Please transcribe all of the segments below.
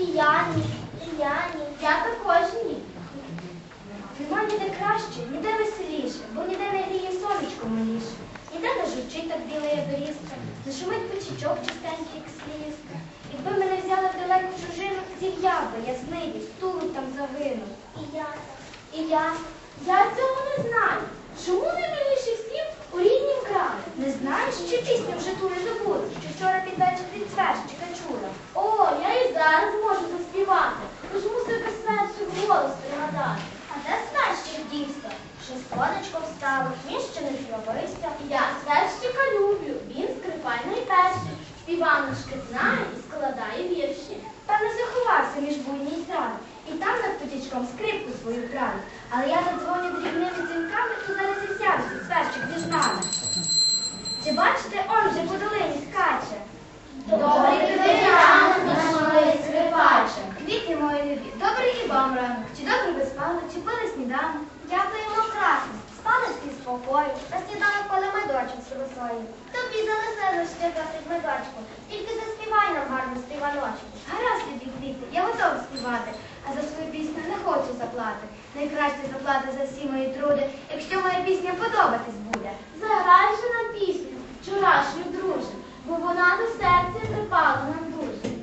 І я ні, і я ні, я також ні. Нема ніде краще, ніде веселіше, бо ніде не гріє сонечко миліше, ніде не журчить так біле, як берізка, не шумить печічок чистенький, як слізка. Якби мене взяли в далеку чужину, зів'яв би я зниві, стулик там загинув. І я, і я, я цього не знаю. Чому всім у ріднім? Не знаєш, чи пісню вже ту не забула, що вчора під вечір від цверщика чула? О, я і зараз можу заспівати, тож мусив без спершу голос пригадати. А де сверщик дівся? Що сонечко встало, він ще не з'явився. Я сверщика люблю, він скрипай найперший. Співаночки знає і складає вірші. Та не заховався між буйні й зради. І там над потічком скрипку свою грає. Але я задзвоню дрібними дзвінками, то зараз і сявся сверщик між нами. Чи бачите, он же по долині скаче? Добрий тобі ранок, наш малий скрипаче. Квіти мої любі, добрий і вам ранок. Чи добре ви спали, чи пили сніданок? Дякуємо красно. Спали всі спокою. На сніданок коли медочок з росою. Тобі залишили ще досить медочку. Тільки заспівай нам гарну співаночку. Гаразд тобі, квіти, я готова співати, а за свою пісню не хочу заплати. Найкраще заплати за всі мої труди, якщо моя пісня подобатись буде. Заграй же нам пісню, вчорашню друже, бо вона до серця припала нам дуже.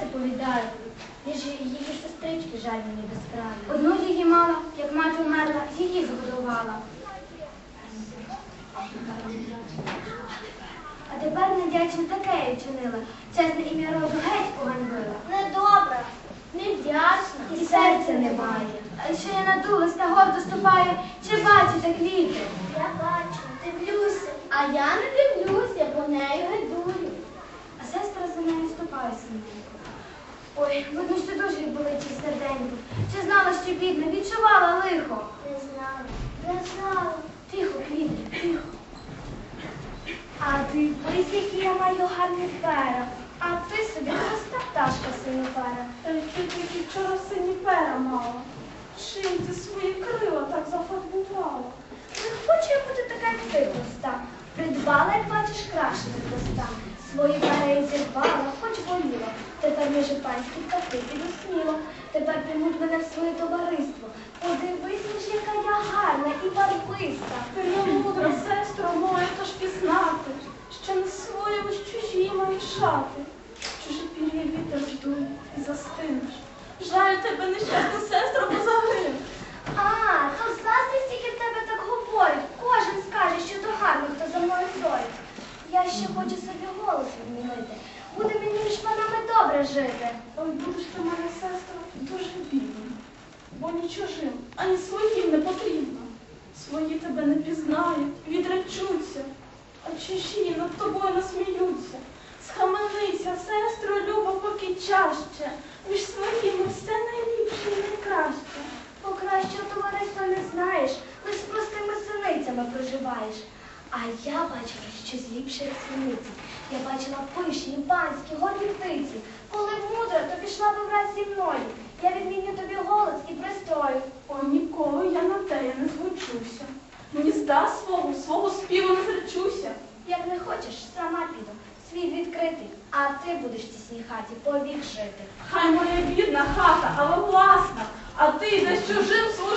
Це повідаю. Я ж її сестрички жаль мені. Одну її мала, як мати вмерла, її згодувала. А тепер недячно таке я вчинила. Чесне ім'я роду геть поганьбила. Недобра, невдячна і серця немає. А що я надулась та гордо ступаю, чи бачите квіти? Я бачу, дивлюся. А я не дивлюся, бо нею гидую. А сестра за нею ступає сміливо. Ой, видно, що дуже болить їй серденько. Чи знала, що бідна, відчувала лихо? Не знала, не знала. Тихо, квіти, тихо. А ти ось які я маю гарний пера. А ти собі проста пташка синьопера. Ти тільки вчора сині пера мала. Чим ти свої крила так зафарбувала? Не хочу я бути така, як ти проста. Придбала, як бачиш, краще від проста. Бо і зірвала, хоч воліла. Тепер між панські птахи піду сміло. Тепер приймуть мене в своє товариство. Подивись, між яка я гарна і барвиста. Ти мудра, сестро моя, тож пізнати, що не своє ось чужі шати. Чуже пір'я вітер ждує і застинеш. Жаль тебе, нещасна сестру, бо. А, то зласти стільки в тебе так говорить. Кожен скаже, що то гарно, хто за мною стоїть. Я ще хочу собі голос відмінити. Буде мені між панами добре жити. Ой, будеш ти мене, сестра дуже бідна, бо ні чужим, ані своїм не потрібно. Ти за чужим служити,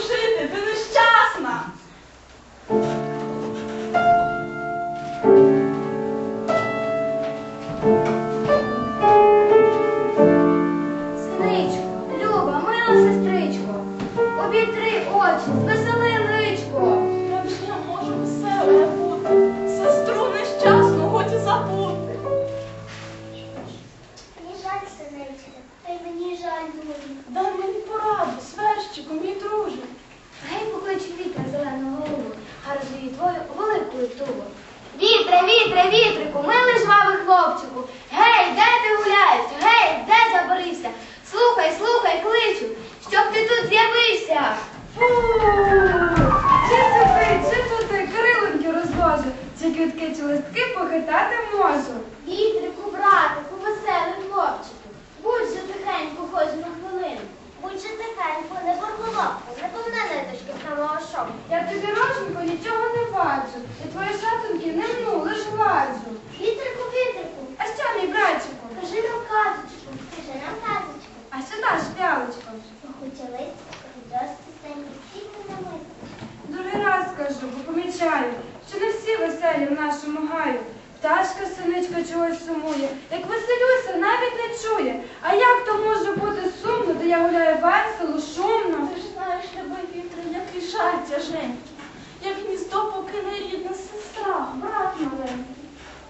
як гніздо покине рідна сестра, брат маленький.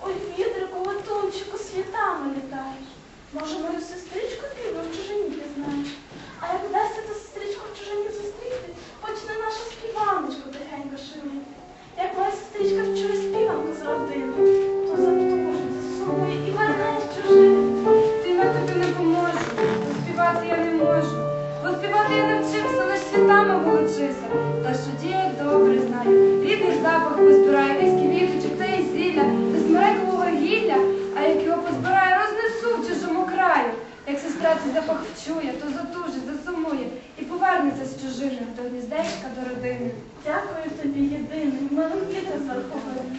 Ой, вітрику, летунчику, світами літаєш. Може, мою сестричку бідну в чужині пізнаєш? А як вдасться ту сестричку в чужині зустріти, почне наша співаночку тихенько шуміти. Як моя сестричка вчує співанку з родини, то затужить, засумує і верне з чужини. Ти я тобі не поможу, співати я не можу. Бо співати я навчився, лиш світами волочися. Та що діє добре знаю. Рідний запах позбираю, виськи віточок та й зілля, та смерекового гілля, а як його позбираю, рознесу в чужому краю. Як сестра цей запах вчує, то затужить, засумує і повернеться з чужини до гніздечка, до родини. Дякую тобі, єдиний, милий вітер верховий.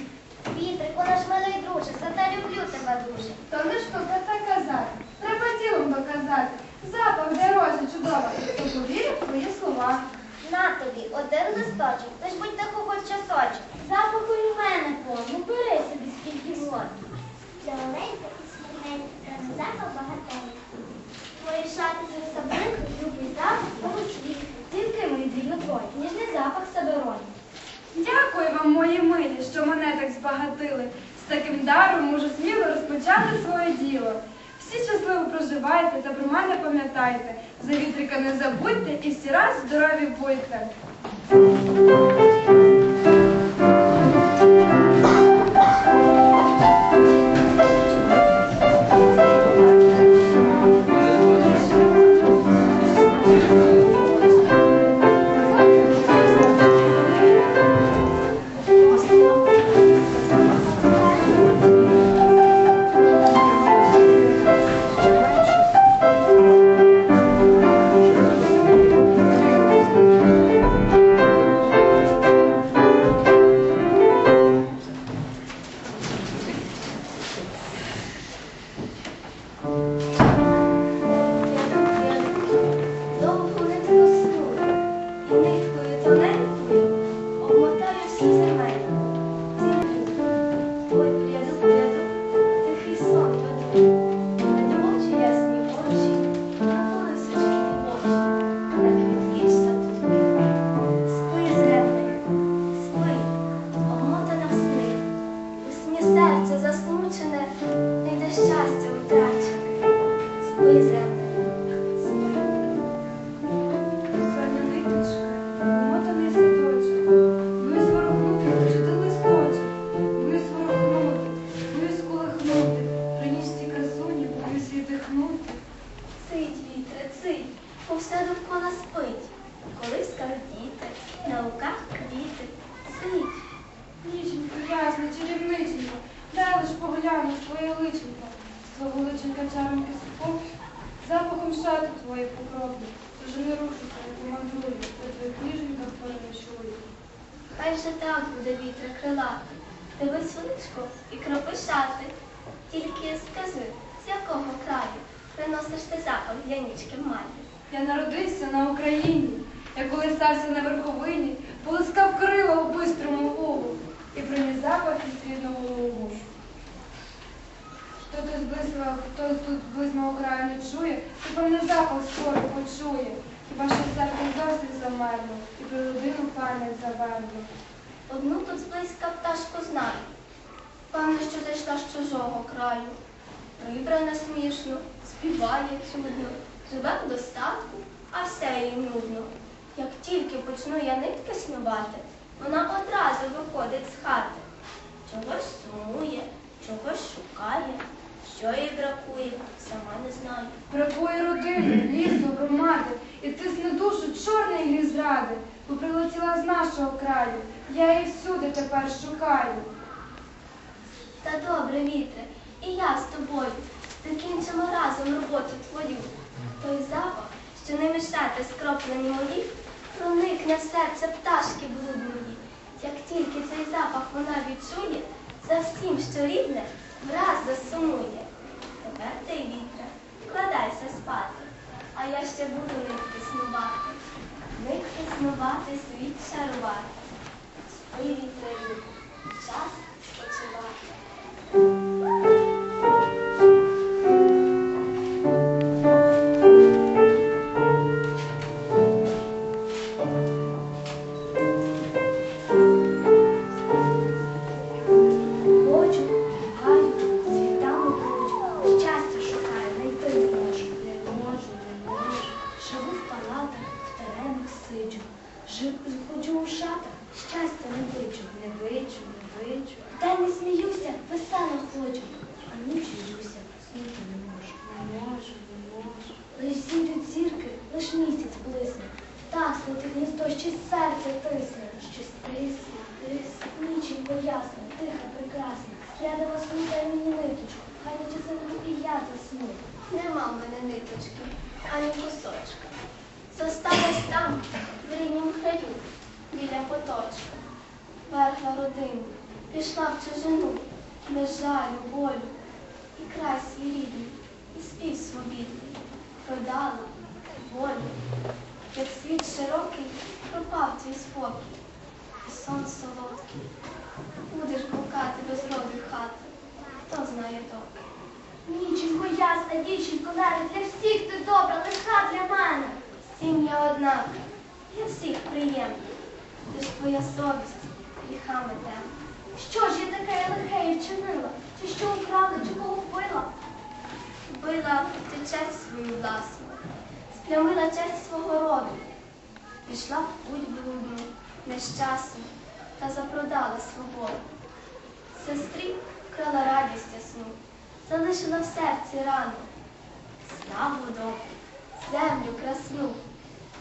Вітрику, наш милий друже, зате люблю тебе дуже. То не штука та казати, треба ділом доказати. Запах де рожа чудова, то повірю в твої слова. На тобі один листочок, лиш будь таку хоч часочок. Запаху й мене повну, бери собі скільки згодно. Зелененька і смирненька, запах багатенька. Твої шати з саблинку, любий запах, молодці. Дівки мої дрібнотвої, ніжний запах сабероні. Дякую вам, мої милі, що мене так збагатили. З таким даром можу сміло розпочати своє діло. Всі щасливо проживайте та про мене пам'ятайте. За вітрика не забудьте і всі раз здорові будьте. чинкачами піску, запахом шати твоїх покровлі, тож не рушуся, не помандрую, по твоїх ніжниках переночую. Хай же так буде вітра крила, дивись величко і кропи шати. Тільки скажи, з якого краю приносиш ти запах для нічки в маті? Я народився на Україні, я коли стався на верховині, полискав крила у бистрому лугу і приніс запах із рідного лугу. Хто тут близько, хто тут близько мого краю не чує, то певне запах скоро почує. Хіба що серце зовсім замерло, і про людину пам'ять заверло. Одну тут зблизька пташку знаю. Певно, що зайшла з чужого краю. Прибрана смішно, співає чудно, живе в достатку, а все їй нудно. Як тільки почну я нитки снувати, вона одразу виходить з хати. Чогось сумує, чогось шукає, що їй бракує, сама не знаю. Бракує родини, лісу, громади, і тисне душу чорний ліс зради, бо прилетіла з нашого краю. Я її всюди тепер шукаю. Та добре, вітре, і я з тобою закінчимо разом роботу твою. Той запах, що не мішати скроплені мої, проникне в серце пташки блудної. Як тільки цей запах вона відчує, за всім, що рідне, враз засумує. Ти, вітре, вкладайся спати, а я ще буду нитки снувати. Нитки снувати, світ шарувати. Спи, вітре, час так слухай гніздо, щось серце тисне, щось тисне, ніченько ясна, тиха, прекрасна. Я до вас дай мені ниточку, хай не часину і я засну. Нема в мене ниточки, ані кусочка. Зосталась там, в ріднім краю, біля поточка. Верхла родину, пішла в чужину, без жалю, болю, і край свій рідний, і спів свобідний, продала волю. Як світ широкий, пропав твій спокій, і сон солодкий. Будеш блукати без роду хати, хто знає доки. Ніченько ясна, дівчинко, Лера, для всіх ти добра, лиха для мене. Всім я однака, для всіх приємна, лиш твоя совість гріхами темна. Що ж я таке лихе і вчинила? Чи що украла, чи кого вбила? Вбила ти честь свою власну, сплямила честь свого роду, пішла в путь блудну, нещасну, та запродала свободу. Сестрі вкрала радість ясну, залишила в серці рану, славу добру, землю красну,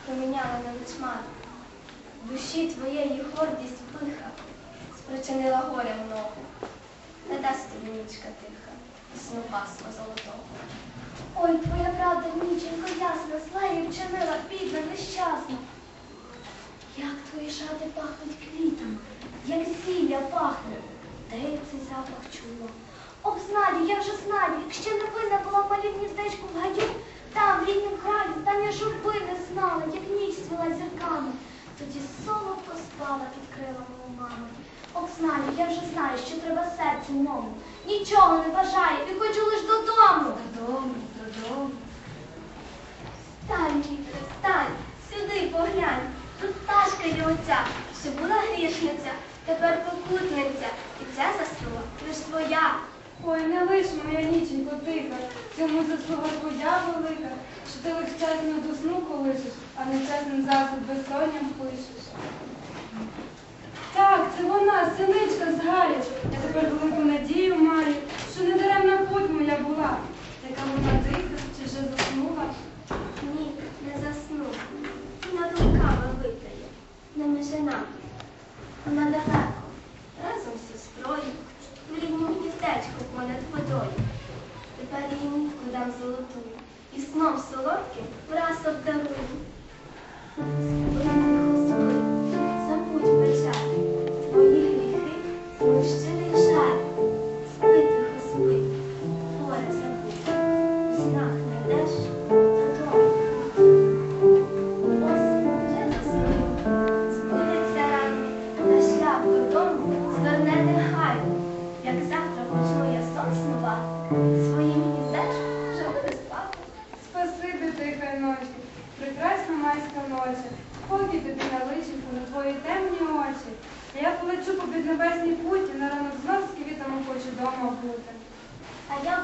проміняла на личману. Душі твоєї гордість пиха, спричинила горя много. Не дасть тобі нічка тиха, сну пасма золотого. Ой, твоя правда, ніченько ясна, злею вчинила, бідна, нещасна. Як твої шати пахнуть квітами, як зілля пахне, де я цей запах чула? Ох, знаю, я вже знаю, якщо не винна була в малім в гаю, там, в ріднім краю, там я журби не знала, як ніч свіла зірками. Тоді солодко спала під крилами у мами. Ох, знаю, я вже знаю, що треба серцю мому. Нічого не бажаю і хочу лиш додому. Додому, додому. Стань, вітре, стань, сюди поглянь. Тут пташка є оця, що була грішниця, тепер покутниця. І ця заслуга лиш твоя. Ой, не лиш моя ніченько тиха, цьому заслуга твоя велика, що ти лиш чесно до сну колишеш, а не чесним засіб безсонням пишеш. Так, це вона, синичка з Галі.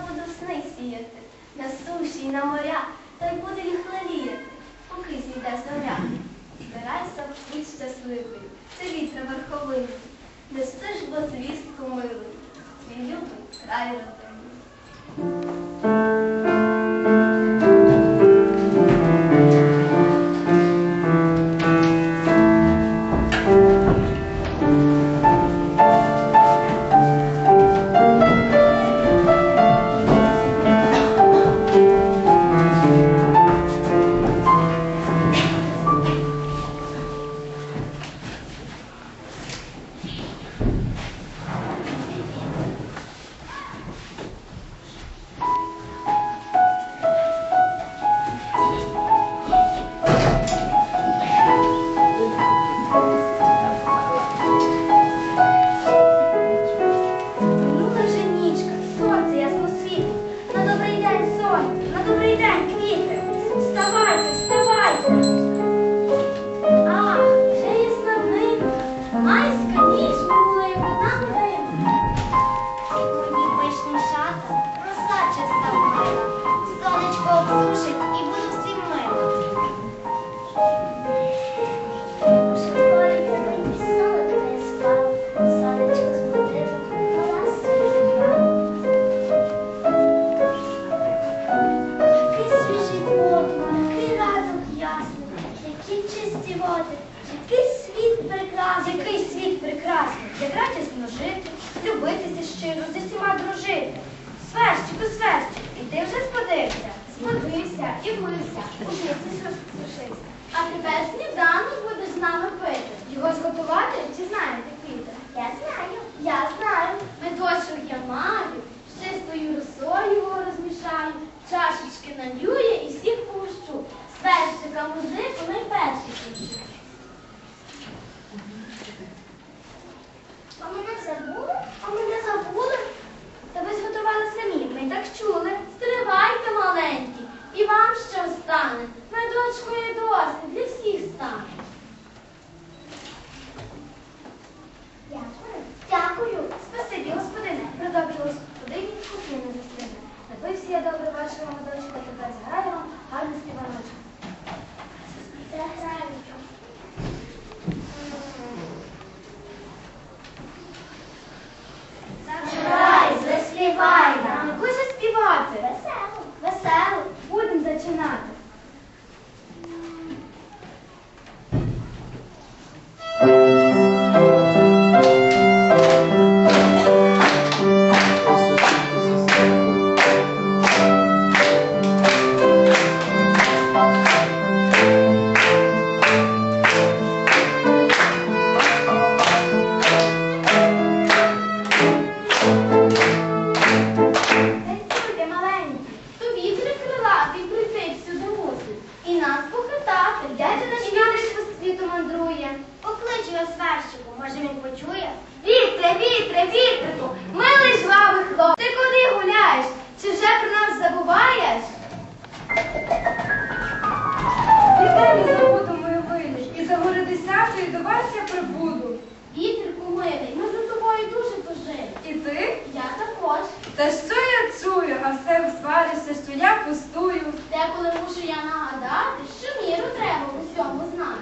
Буду сни сіяти на суші й на моря, та й буде їх леліяти, поки зійде зоря. Збирайся будь щасливий, це вітра верховини, неси ж бо звістку милий, свій любий край родини. Десятої до вас я прибуду. Вітрику милий, ми за тобою дуже тужили. І ти? Я також. Та що я чую, а все сваришся, що я пустую. Деколи мушу я нагадати, що міру треба в усьому знати.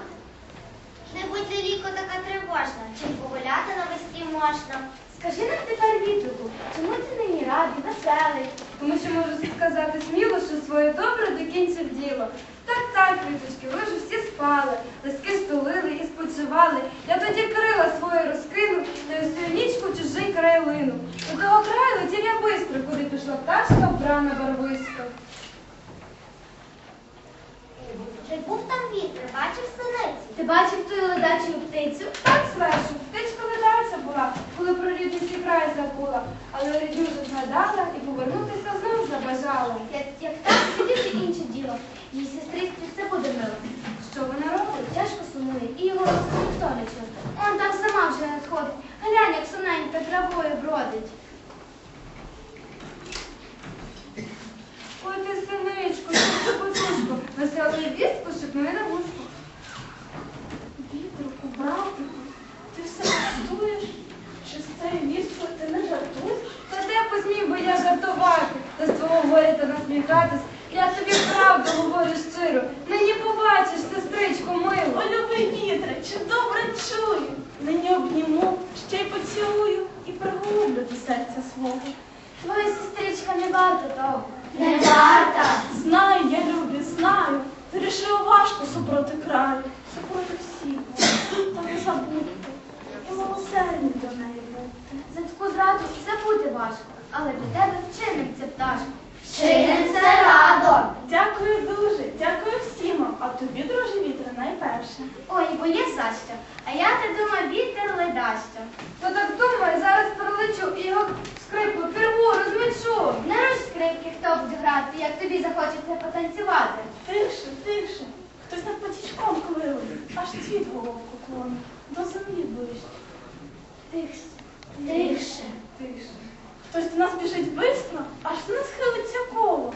Не будь ліко така тривожна, чим погуляти на весні можна. Скажи нам тепер вітрику, чому ти нині радий, веселий? Тому що можу сказати сміло, що своє добре докінчив діло. Так, так, квіточки, ви ж всі спали, лиски стулили і спочивали. Я тоді крила свої розкинув, та й усю нічку в чужий край линув. До того краю летів я бистро, куди пішла пташка вбрана барвисто. Чи був там вітер, бачив синиці? Ти бачив ту ледачу птицю? Так, свершу, птичка ледаця була, коли про рідний край забула, але рідню згадала і повернутися знов забажала. Як, як так, тоді ще інше діло. Її сестричці все буде мило. Що вона робить? Тяжко сумує, і його ніхто не чує. Он там сама вже надходить. Глянь, як соненька травою бродить. Ой, ти синичку, синичку, синичку, веселий вістку шепнує на вушку. Вітру убрав посміхатись. Я тобі правду говорю щиро. Нині побачиш, сестричко милу. О, любий вітре, чи добре чую? Нині обніму, ще й поцілую і приголублю до серця свого. Твоя сестричка не варта того. Не варта. Знаю, я люблю, знаю. Вирішила важко супроти краю, супроти всіх. Та не забудьте. І милосердні до неї будьте. За таку зраду забути важко, але до тебе вчиниться пташка. Чиним це радо. Дякую дуже, дякую всім, вам, а тобі, друже вітре, найперше. Ой, бо є за. А я те думаю, вітер ледащо. То так думаю, зараз пролечу і його скрипку перву розмічу. Не розкривки, хто буде грати, як тобі захочеться потанцювати. Тише, тише. Хтось над потічком квилить, аж цвіт головку клонить, до землі ближче. Тихше, тихше. Тише. Хтось до нас біжить бистро, аж не схилиться колос.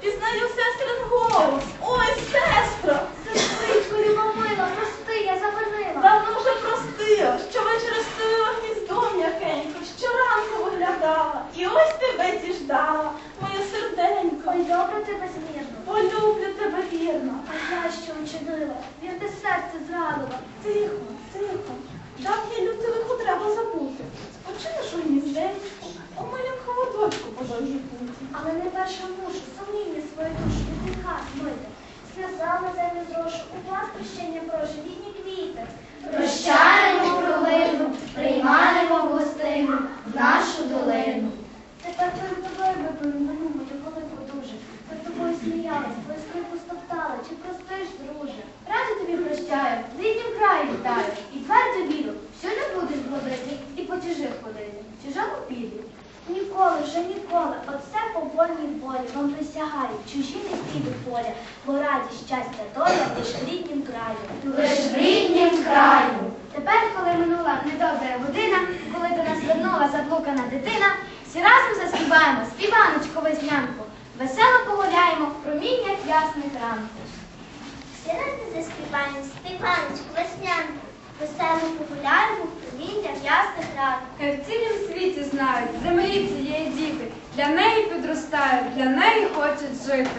Пізнаю сестрин голос. Ой, сестра! Сестричко, любомила, прости, я завинила. Давно вже простила, щовечора стелила гніздо м'якенько, щоранку виглядала. І ось тебе діждала, моє серденько. Ой, добре ти безмірно. Полюблю тебе вірно. А я що вчинила? Він те серце зрадила. Тихо, тихо. Давнє люте лихо треба забути. Спочинеш у гніздечку, у моїм холодочку подовжу бути. Але не перша мушу, сумління свою душу від гріха змити. Сльоза на землю зрошу, у вас прощення прошу, рідні квіти. Прощаємо провину, приймаємо гостину в нашу долину. Тепер перед тобою випину вину мою велику дуже. Перед тобою сміялась, твою скрипку стоптала, чи простиш, друже? Раді тобі прощаю, в ріднім краї вітаю, і твердо вірю, що не будеш блудити і по чужих ходити, в чужому піду. Ніколи, вже ніколи, оце по вольній волі вам присягаю, чужі не піду поля, бо раді щастя доля лиш в ріднім краю. Лиш в ріднім краю. Тепер, коли минула недобра година, коли до нас вернула заблукана дитина, всі разом заспіваємо співаночку веснянку, весело погуляємо в проміннях ясних ранку. Всі разом заспіваємо співаночку веснянку. Весело погуляємо в проміннях ясних рад. Хай в цілім світі знають, землі цієї діти для неї підростають, для неї хочуть жити.